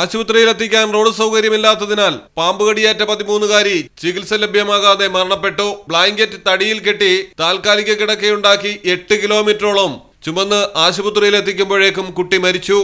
ആശുപത്രിയിൽ എത്തിക്കാൻ റോഡ് സൗകര്യമില്ലാത്തതിനാൽ പാമ്പുകടിയേറ്റ പതിമൂന്നുകാരി ചികിത്സ ലഭ്യമാകാതെ മരണപ്പെട്ടു. ബ്ലാങ്കറ്റ് തടിയിൽ കെട്ടി താൽക്കാലിക കിടക്കയുണ്ടാക്കി എട്ട് കിലോമീറ്ററോളം ചുമന്ന് ആശുപത്രിയിൽ എത്തിക്കുമ്പോഴേക്കും കുട്ടി മരിച്ചു.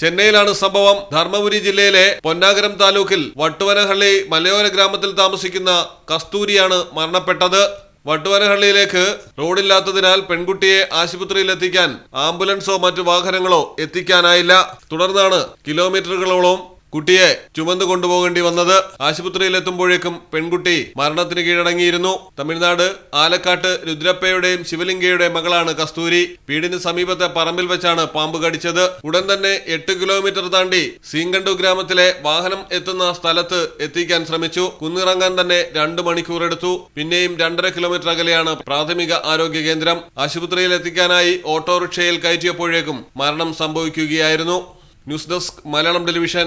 ചെന്നൈയിലാണ് സംഭവം. ധർമ്മപുരി ജില്ലയിലെ പൊന്നാഗരം താലൂക്കിൽ വട്ടുവനഹള്ളി മലയോര ഗ്രാമത്തിൽ താമസിക്കുന്ന കസ്തൂരിയാണ് മരണപ്പെട്ടത്. വട്ടുവനഹള്ളിയിലേക്ക് റോഡില്ലാത്തതിനാൽ പെൺകുട്ടിയെ ആശുപത്രിയിൽ എത്തിക്കാൻ ആംബുലൻസോ മറ്റു വാഹനങ്ങളോ എത്തിക്കാനായില്ല. തുടർന്നാണ് കിലോമീറ്ററുകളോളം കുട്ടിയെ ചുമന്നു കൊണ്ടുപോകേണ്ടി വന്നത് ആശുപത്രിയിൽ എത്തുമ്പോഴേക്കും പെൺകുട്ടി മരണത്തിന് കീഴടങ്ങിയിരുന്നു. തമിഴ്നാട് ആലക്കാട്ട് രുദ്രപ്പയുടെയും ശിവലിംഗയുടെയും മകളാണ് കസ്തൂരി. വീടിന് സമീപത്തെ പറമ്പിൽ വെച്ചാണ് പാമ്പ് കടിച്ചത്. ഉടൻ തന്നെ എട്ട് കിലോമീറ്റർ താണ്ടി സീങ്കണ്ടു ഗ്രാമത്തിലെ വാഹനം എത്തുന്ന സ്ഥലത്ത് എത്തിക്കാൻ ശ്രമിച്ചു. കുന്നിറങ്ങാൻ തന്നെ രണ്ടു മണിക്കൂർ എടുത്തു. പിന്നെയും രണ്ടര കിലോമീറ്റർ അകലെയാണ് പ്രാഥമിക ആരോഗ്യ കേന്ദ്രം. ആശുപത്രിയിൽ എത്തിക്കാനായി ഓട്ടോറിക്ഷയിൽ കയറ്റിയപ്പോഴേക്കും മരണം സംഭവിക്കുകയായിരുന്നു. News desk Malayalam television